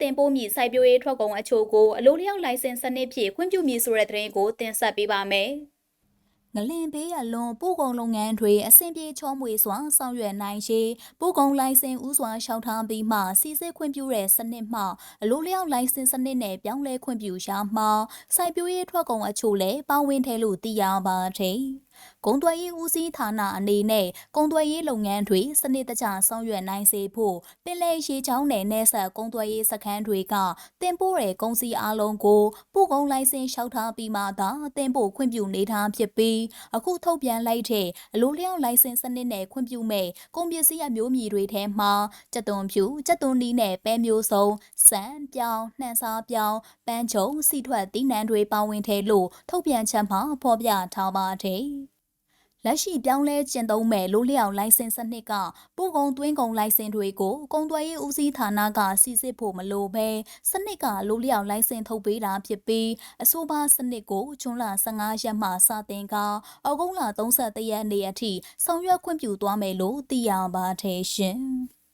တင်ပို့မည့်စိုက်ပျိုးရေးထွက်ကုန်အချို့ကိုအလိုလျောက်လိုင်စင်စနစ်ဖြင့်ခွင့်ပြုမည်ဆိုတဲ့သတင်းကိုတင်ဆက်ပေးပါမယ်။ငလင်ဘေးရလွန်ပို့ကုန်လုပ်ငန်းတွေအဆင်ပြေချောမွေစွာဆောင်ရွက်နိုင်ရေးပို့ကုန်လိုင်စင်ဥစွာရှောက်ထားပြီးမှစီစစ်ခွင့်ပြုတဲ့စနစ်မှအလိုလျောက်လိုင်စင်စနစ်နဲ့ပြောင်းလဲခွင့်ပြုရာမှာစိုက်ပျိုးရေးထွက်ကုန်အချို့လည်းပါဝင်တယ်လို့သိရပါတယ်။ ကုံသွယ်ရေးဦးစီးဌာနအနေနဲ့ကုံသွယ်ရေးလုပ်ငန်းတွေစနစ်တကျဆောင်ရွက်နိုင်စေဖို့ပင်လယ်ရေချောင်းနယ်နယ်ဆက်ကုံသွယ်ရေးစခန်းတွေကတင်ပို့တဲ့ကုန်စည်အလုံးကိုပို့ကုန်လိုင်စင်လျှောက်ထားပြီးမှသာတင်ပို့ခွင့်ပြုနေထားဖြစ်ပြီးအခုထုတ်ပြန်လိုက်တဲ့အလိုလျောက်လိုင်စင်စနစ်နဲ့ခွင့်ပြုမဲ့ကုန်ပစ္စည်းအမျိုးအမည်တွေထဲမှာကြက်သွန်ဖြူကြက်သွန်နီးနဲ့ပဲမျိုးစုံစံပြောင်းနှံစားပြောင်းပန်းချုံစီထွက်တီးနှံတွေပါဝင်တယ်လို့ထုတ်ပြန်ချက်မှာဖော်ပြထားပါတယ် လက်ရှိပြောင်းလဲကျင့်သုံးမဲ့လိုလျောက်လိုင်စင်စနစ်ကပို့ကုန်သွင်းကုန်လိုင်စင်တွေကိုကုန်သွယ်ရေးဦးစီးဌာနကစီစစ်ဖို့မလိုဘဲစနစ်ကလိုလျောက်လိုင်စင်ထုတ်ပေးတာဖြစ်ပြီးအဆိုပါစနစ်ကိုဇွန်လ15ရက်မှစတင်ကဩဂုတ်လ31ရက်နေ့အထိဆောင်ရွက်ခွင့်ပြုသွားမယ်လို့သိရပါတယ်ရှင်။